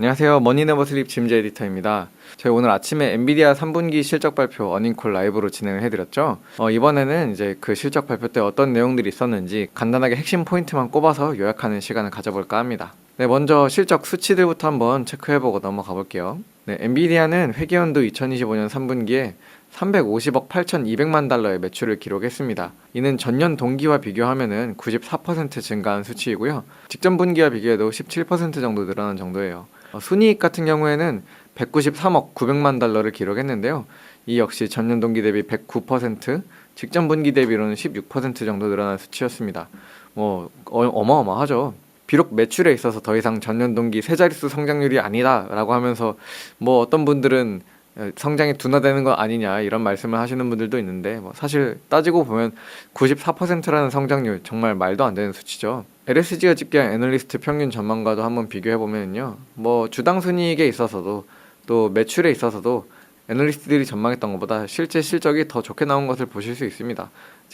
안녕하세요. 머니네버 슬립 짐즈 에디터입니다. 저희 오늘 아침에 엔비디아 3분기 실적 발표 어닝콜 라이브로 진행을 해드렸죠. 어, 이번에는 이제 그 실적 발표 때 어떤 내용들이 있었는지 간단하게 핵심 포인트만 꼽아서 요약하는 시간을 가져볼까 합니다. 네, 먼저 실적 수치들부터 한번 체크해보고 넘어가 볼게요. 네, 엔비디아는 회계연도 2025년 3분기에 350억 8,200만 달러의 매출을 기록했습니다. 이는 전년 동기와 비교하면은 94% 증가한 수치이고요. 직전 분기와 비교해도 17% 정도 늘어난 정도예요. 어, 순이익 같은 경우에는 193억 900만 달러를 기록했는데요. 이 역시 전년 동기 대비 109%, 직전 분기 대비로는 16% 정도 늘어난 수치였습니다. 뭐 어, 어마어마하죠. 비록 매출에 있어서 더 이상 전년 동기 세 자릿수 성장률이 아니다라고 하면서 뭐 어떤 분들은 성장이 둔화되는 거 아니냐 이런 말씀을 하시는 분들도 있는데 뭐 사실 따지고 보면 94%라는 성장률 정말 말도 안 되는 수치죠. LSG가 집계한 애널리스트 평균 전망과도 한번 비교해 보면요. 뭐 주당 순이익에 있어서도 또 매출에 있어서도 애널리스트들이 전망했던 것보다 실제 실적이 더 좋게 나온 것을 보실 수 있습니다.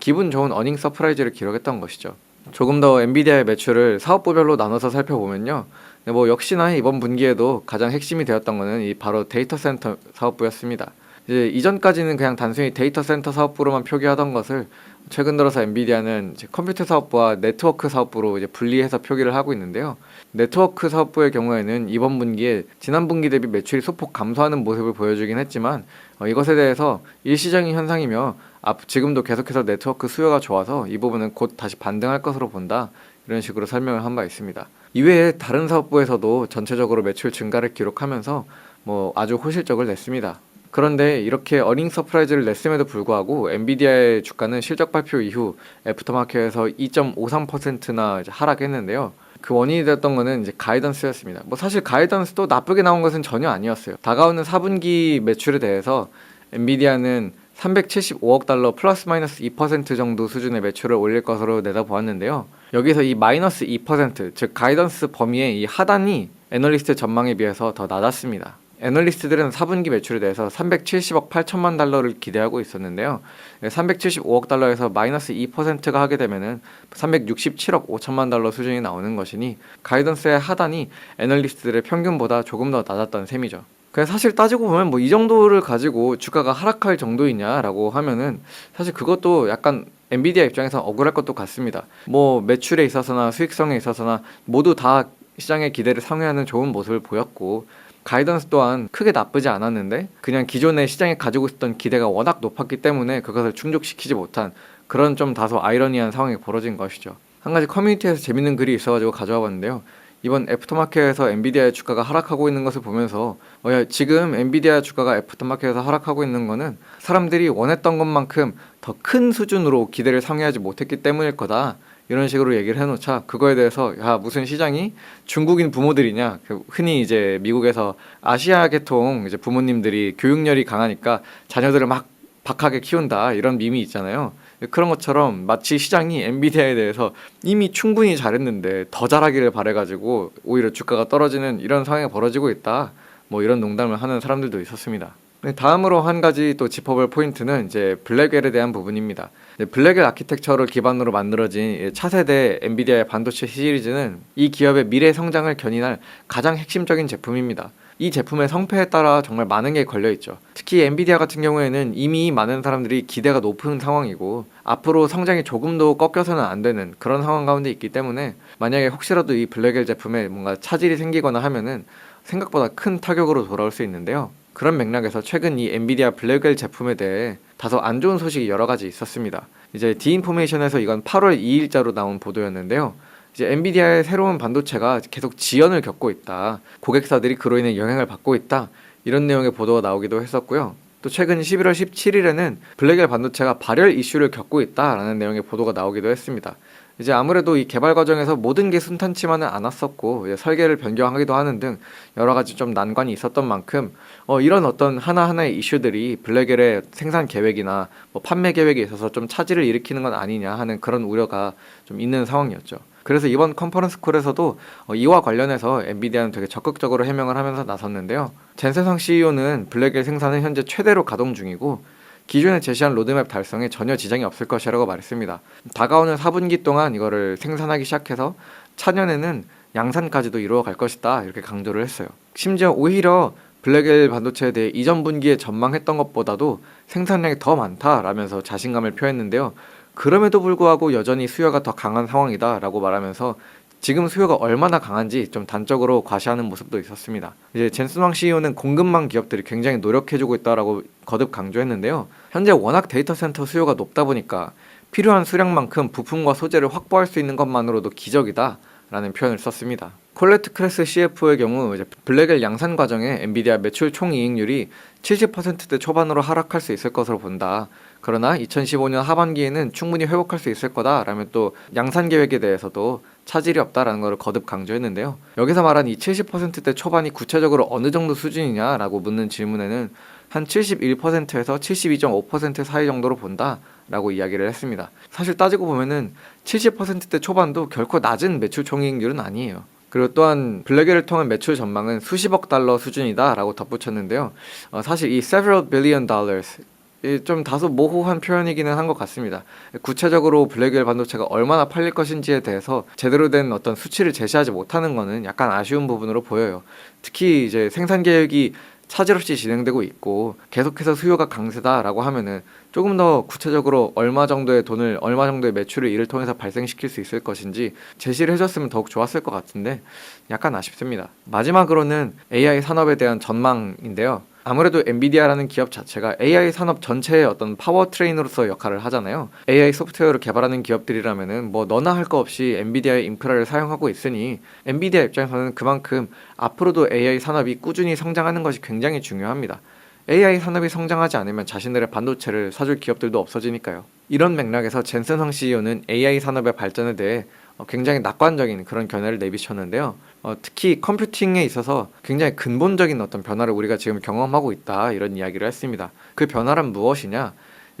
기분 좋은 어닝 서프라이즈를 기록했던 것이죠. 조금 더 엔비디아의 매출을 사업부별로 나눠서 살펴보면요. 네, 뭐 역시나 이번 분기에도 가장 핵심이 되었던 것은 이 바로 데이터 센터 사업부였습니다. 이제 이전까지는 그냥 단순히 데이터 센터 사업부로만 표기하던 것을 최근 들어서 엔비디아는 컴퓨터 사업부와 네트워크 사업부로 이제 분리해서 표기를 하고 있는데요. 네트워크 사업부의 경우에는 이번 분기에 지난 분기 대비 매출이 소폭 감소하는 모습을 보여주긴 했지만 어, 이것에 대해서 일시적인 현상이며 앞 지금도 계속해서 네트워크 수요가 좋아서 이 부분은 곧 다시 반등할 것으로 본다 이런 식으로 설명을 한 바 있습니다. 이외에 다른 사업부에서도 전체적으로 매출 증가를 기록하면서 뭐 아주 호실적을 냈습니다. 그런데 이렇게 어닝 서프라이즈를 냈음에도 불구하고 엔비디아의 주가는 실적 발표 이후 애프터마켓에서 2.53%나 하락했는데요. 그 원인이 됐던 거는 이제 가이던스였습니다. 뭐 사실 가이던스도 나쁘게 나온 것은 전혀 아니었어요. 다가오는 4분기 매출에 대해서 엔비디아는 375억 달러 플러스 마이너스 2% 정도 수준의 매출을 올릴 것으로 내다보았는데요. 여기서 이 마이너스 2%, 즉 가이던스 범위의 이 하단이 애널리스트 전망에 비해서 더 낮았습니다. 애널리스트들은 4분기 매출에 대해서 370억 8천만 달러를 기대하고 있었는데요. 375억 달러에서 마이너스 2%가 하게 되면은 367억 5천만 달러 수준이 나오는 것이니 가이던스의 하단이 애널리스트들의 평균보다 조금 더 낮았던 셈이죠. 사실 따지고 보면 뭐 이 정도를 가지고 주가가 하락할 정도이냐라고 하면은 사실 그것도 약간 엔비디아 입장에서 억울할 것도 같습니다. 뭐 매출에 있어서나 수익성에 있어서나 모두 다 시장의 기대를 상회하는 좋은 모습을 보였고 가이던스 또한 크게 나쁘지 않았는데 그냥 기존의 시장에 가지고 있었던 기대가 워낙 높았기 때문에 그것을 충족시키지 못한 그런 좀 다소 아이러니한 상황이 벌어진 것이죠. 한 가지 커뮤니티에서 재밌는 글이 있어가지고 가져와 봤는데요. 이번 애프터마켓에서 엔비디아의 주가가 하락하고 있는 것을 보면서 어, 야, 지금 엔비디아 주가가 애프터마켓에서 하락하고 있는 거는 사람들이 원했던 것만큼 더 큰 수준으로 기대를 상회하지 못했기 때문일 거다. 이런 식으로 얘기를 해놓자 그거에 대해서 야 무슨 시장이 중국인 부모들이냐 그 흔히 이제 미국에서 아시아 계통 이제 부모님들이 교육열이 강하니까 자녀들을 막 박하게 키운다 이런 밈이 있잖아요. 그런 것처럼 마치 시장이 엔비디아에 대해서 이미 충분히 잘했는데 더 잘하기를 바래가지고 오히려 주가가 떨어지는 이런 상황이 벌어지고 있다. 뭐 이런 농담을 하는 사람들도 있었습니다. 네, 다음으로 한 가지 또 짚어볼 포인트는 이제 블랙웰에 대한 부분입니다. 블랙웰 아키텍처를 기반으로 만들어진 차세대 엔비디아의 반도체 시리즈는 이 기업의 미래 성장을 견인할 가장 핵심적인 제품입니다. 이 제품의 성패에 따라 정말 많은 게 걸려 있죠. 특히 엔비디아 같은 경우에는 이미 많은 사람들이 기대가 높은 상황이고 앞으로 성장이 조금도 꺾여서는 안 되는 그런 상황 가운데 있기 때문에 만약에 혹시라도 이 블랙웰 제품에 뭔가 차질이 생기거나 하면은 생각보다 큰 타격으로 돌아올 수 있는데요. 그런 맥락에서 최근 이 엔비디아 블랙웰 제품에 대해 다소 안 좋은 소식이 여러 가지 있었습니다. 이제 디인포메이션에서 이건 8월 2일자로 나온 보도였는데요. 이제 엔비디아의 새로운 반도체가 계속 지연을 겪고 있다. 고객사들이 그로 인해 영향을 받고 있다. 이런 내용의 보도가 나오기도 했었고요. 또 최근 11월 17일에는 블랙웰 반도체가 발열 이슈를 겪고 있다라는 내용의 보도가 나오기도 했습니다. 이제 아무래도 이 개발 과정에서 모든 게 순탄치만은 않았었고 설계를 변경하기도 하는 등 여러 가지 좀 난관이 있었던 만큼 어, 이런 어떤 하나하나의 이슈들이 블랙웰의 생산 계획이나 뭐 판매 계획에 있어서 좀 차질을 일으키는 건 아니냐 하는 그런 우려가 좀 있는 상황이었죠. 그래서 이번 컨퍼런스 콜에서도 어, 이와 관련해서 엔비디아는 되게 적극적으로 해명을 하면서 나섰는데요. 젠세상 CEO는 블랙웰 생산은 현재 최대로 가동 중이고 기존에 제시한 로드맵 달성에 전혀 지장이 없을 것이라고 말했습니다. 다가오는 4분기 동안 이거를 생산하기 시작해서 차년에는 양산까지도 이루어갈 것이다 이렇게 강조를 했어요. 심지어 오히려 블랙엘 반도체에 대해 이전 분기에 전망했던 것보다도 생산량이 더 많다라면서 자신감을 표했는데요. 그럼에도 불구하고 여전히 수요가 더 강한 상황이다라고 말하면서 지금 수요가 얼마나 강한지 좀 단적으로 과시하는 모습도 있었습니다. 이제 젠슨왕 CEO는 공급망 기업들이 굉장히 노력해주고 있다라고 거듭 강조했는데요. 현재 워낙 데이터 센터 수요가 높다 보니까 필요한 수량만큼 부품과 소재를 확보할 수 있는 것만으로도 기적이다. 라는 표현을 썼습니다. 콜레트 크레스 CFO의 경우 블랙엘 양산 과정에 엔비디아 매출 총이익률이 70%대 초반으로 하락할 수 있을 것으로 본다. 그러나 2015년 하반기에는 충분히 회복할 수 있을 거다라면 또 양산 계획에 대해서도 차질이 없다라는 것을 거듭 강조했는데요. 여기서 말한 이 70%대 초반이 구체적으로 어느 정도 수준이냐라고 묻는 질문에는 한 71%에서 72.5% 사이 정도로 본다 라고 이야기를 했습니다. 사실 따지고 보면은 70%대 초반도 결코 낮은 매출 총이익률은 아니에요. 그리고 또한 블랙을 통한 매출 전망은 수십억 달러 수준이다라고 덧붙였는데요. 어, 사실 이 several billion dollars 이좀 다소 모호한 표현이기는 한 것 같습니다. 구체적으로 블랙웰 반도체가 얼마나 팔릴 것인지에 대해서 제대로 된 어떤 수치를 제시하지 못하는 것은 약간 아쉬운 부분으로 보여요. 특히 이제 생산 계획이 차질 없이 진행되고 있고 계속해서 수요가 강세다라고 하면은 조금 더 구체적으로 얼마 정도의 돈을 얼마 정도의 매출을 이를 통해서 발생시킬 수 있을 것인지 제시를 해줬으면 더욱 좋았을 것 같은데 약간 아쉽습니다. 마지막으로는 AI 산업에 대한 전망인데요. 아무래도 엔비디아라는 기업 자체가 AI 산업 전체의 어떤 파워 트레인으로서 역할을 하잖아요. AI 소프트웨어를 개발하는 기업들이라면은 뭐 너나 할 거 없이 엔비디아의 인프라를 사용하고 있으니 엔비디아 입장에서는 그만큼 앞으로도 AI 산업이 꾸준히 성장하는 것이 굉장히 중요합니다. AI 산업이 성장하지 않으면 자신들의 반도체를 사줄 기업들도 없어지니까요. 이런 맥락에서 젠슨 황 CEO는 AI 산업의 발전에 대해 어, 굉장히 낙관적인 그런 견해를 내비쳤는데요. 어, 특히 컴퓨팅에 있어서 굉장히 근본적인 어떤 변화를 우리가 지금 경험하고 있다 이런 이야기를 했습니다. 그 변화란 무엇이냐?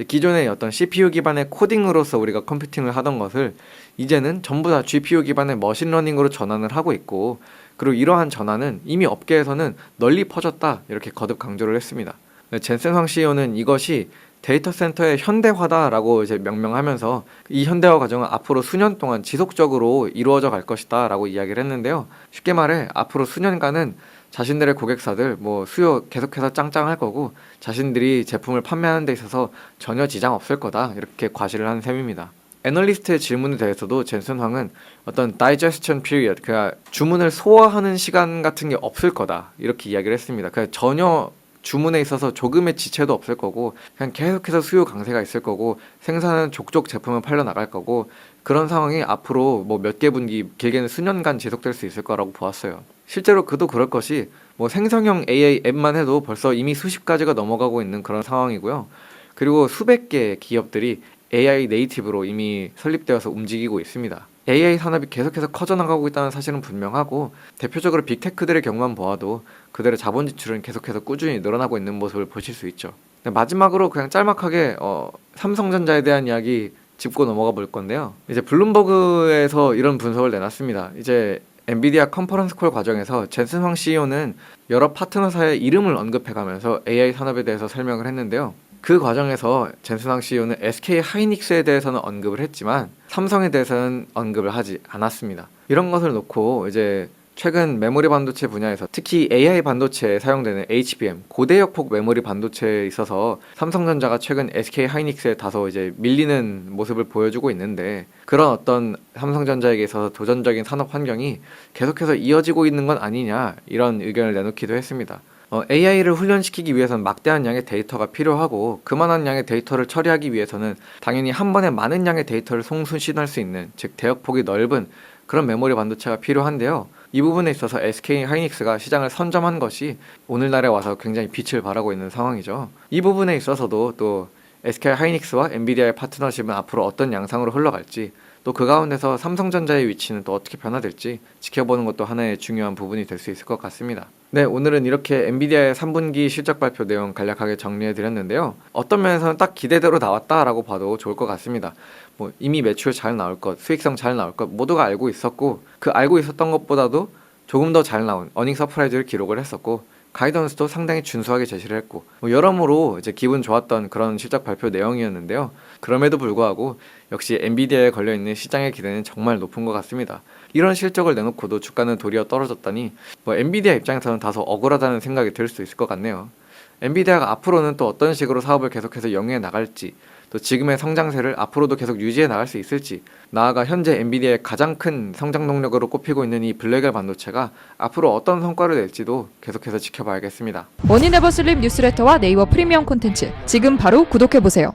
기존의 어떤 CPU 기반의 코딩으로서 우리가 컴퓨팅을 하던 것을 이제는 전부 다 GPU 기반의 머신러닝으로 전환을 하고 있고 그리고 이러한 전환은 이미 업계에서는 널리 퍼졌다 이렇게 거듭 강조를 했습니다. 네, 젠슨 황 CEO는 이것이 데이터 센터의 현대화다라고 이제 명명하면서 이 현대화 과정은 앞으로 수년 동안 지속적으로 이루어져 갈 것이다라고 이야기를 했는데요. 쉽게 말해 앞으로 수년간은 자신들의 고객사들 뭐 수요 계속해서 짱짱할 거고 자신들이 제품을 판매하는 데 있어서 전혀 지장 없을 거다 이렇게 과시를 한 셈입니다. 애널리스트의 질문에 대해서도 젠슨 황은 어떤 digestion period, 그 주문을 소화하는 시간 같은 게 없을 거다 이렇게 이야기를 했습니다. 그 전혀 주문에 있어서 조금의 지체도 없을 거고 그냥 계속해서 수요 강세가 있을 거고 생산은 족족 제품을 팔려 나갈 거고 그런 상황이 앞으로 뭐 몇 개 분기 길게는 수년간 지속될 수 있을 거라고 보았어요. 실제로 그도 그럴 것이 뭐 생성형 AI 앱만 해도 벌써 이미 수십 가지가 넘어가고 있는 그런 상황이고요. 그리고 수백 개의 기업들이 AI 네이티브로 이미 설립되어서 움직이고 있습니다. AI 산업이 계속해서 커져나가고 있다는 사실은 분명하고 대표적으로 빅테크들의 경우만 보아도 그들의 자본 지출은 계속해서 꾸준히 늘어나고 있는 모습을 보실 수 있죠. 네, 마지막으로 그냥 짤막하게 어, 삼성전자에 대한 이야기 짚고 넘어가 볼 건데요. 이제 블룸버그에서 이런 분석을 내놨습니다. 이제 엔비디아 컨퍼런스 콜 과정에서 젠슨 황 CEO는 여러 파트너사의 이름을 언급해가면서 AI 산업에 대해서 설명을 했는데요. 그 과정에서 황 CEO는 SK 하이닉스에 대해서는 언급을 했지만 삼성에 대해서는 언급을 하지 않았습니다. 이런 것을 놓고 이제 최근 메모리 반도체 분야에서 특히 AI 반도체에 사용되는 HBM 고대역폭 메모리 반도체에 있어서 삼성전자가 최근 SK 하이닉스에 다소 이제 밀리는 모습을 보여주고 있는데 그런 어떤 삼성전자에게 있어서 도전적인 산업 환경이 계속해서 이어지고 있는 건 아니냐 이런 의견을 내놓기도 했습니다. 어, AI를 훈련시키기 위해서는 막대한 양의 데이터가 필요하고 그만한 양의 데이터를 처리하기 위해서는 당연히 한 번에 많은 양의 데이터를 송수신할 수 있는 즉 대역폭이 넓은 그런 메모리 반도체가 필요한데요. 이 부분에 있어서 SK 하이닉스가 시장을 선점한 것이 오늘날에 와서 굉장히 빛을 발하고 있는 상황이죠. 이 부분에 있어서도 또 SK 하이닉스와 엔비디아의 파트너십은 앞으로 어떤 양상으로 흘러갈지 또 그 가운데서 삼성전자의 위치는 또 어떻게 변화될지 지켜보는 것도 하나의 중요한 부분이 될 수 있을 것 같습니다. 네, 오늘은 이렇게 엔비디아의 3분기 실적 발표 내용 간략하게 정리해 드렸는데요. 어떤 면에서는 딱 기대대로 나왔다라고 봐도 좋을 것 같습니다. 뭐 이미 매출 잘 나올 것, 수익성 잘 나올 것 모두가 알고 있었고 그 알고 있었던 것보다도 조금 더 잘 나온 어닝 서프라이즈를 기록을 했었고 가이던스도 상당히 준수하게 제시를 했고 뭐 여러모로 이제 기분 좋았던 그런 실적 발표 내용이었는데요. 그럼에도 불구하고 역시 엔비디아에 걸려 있는 시장의 기대는 정말 높은 것 같습니다. 이런 실적을 내놓고도 주가는 도리어 떨어졌다니 뭐 엔비디아 입장에서는 다소 억울하다는 생각이 들 수 있을 것 같네요. 엔비디아가 앞으로는 또 어떤 식으로 사업을 계속해서 영위해 나갈지 또 지금의 성장세를 앞으로도 계속 유지해 나갈 수 있을지 나아가 현재 엔비디아의 가장 큰 성장 동력으로 꼽히고 있는 이 블랙엘 반도체가 앞으로 어떤 성과를 낼지도 계속해서 지켜봐야겠습니다. 원인 에버 슬립 뉴스레터와 네이버 프리미엄 콘텐츠 지금 바로 구독해보세요.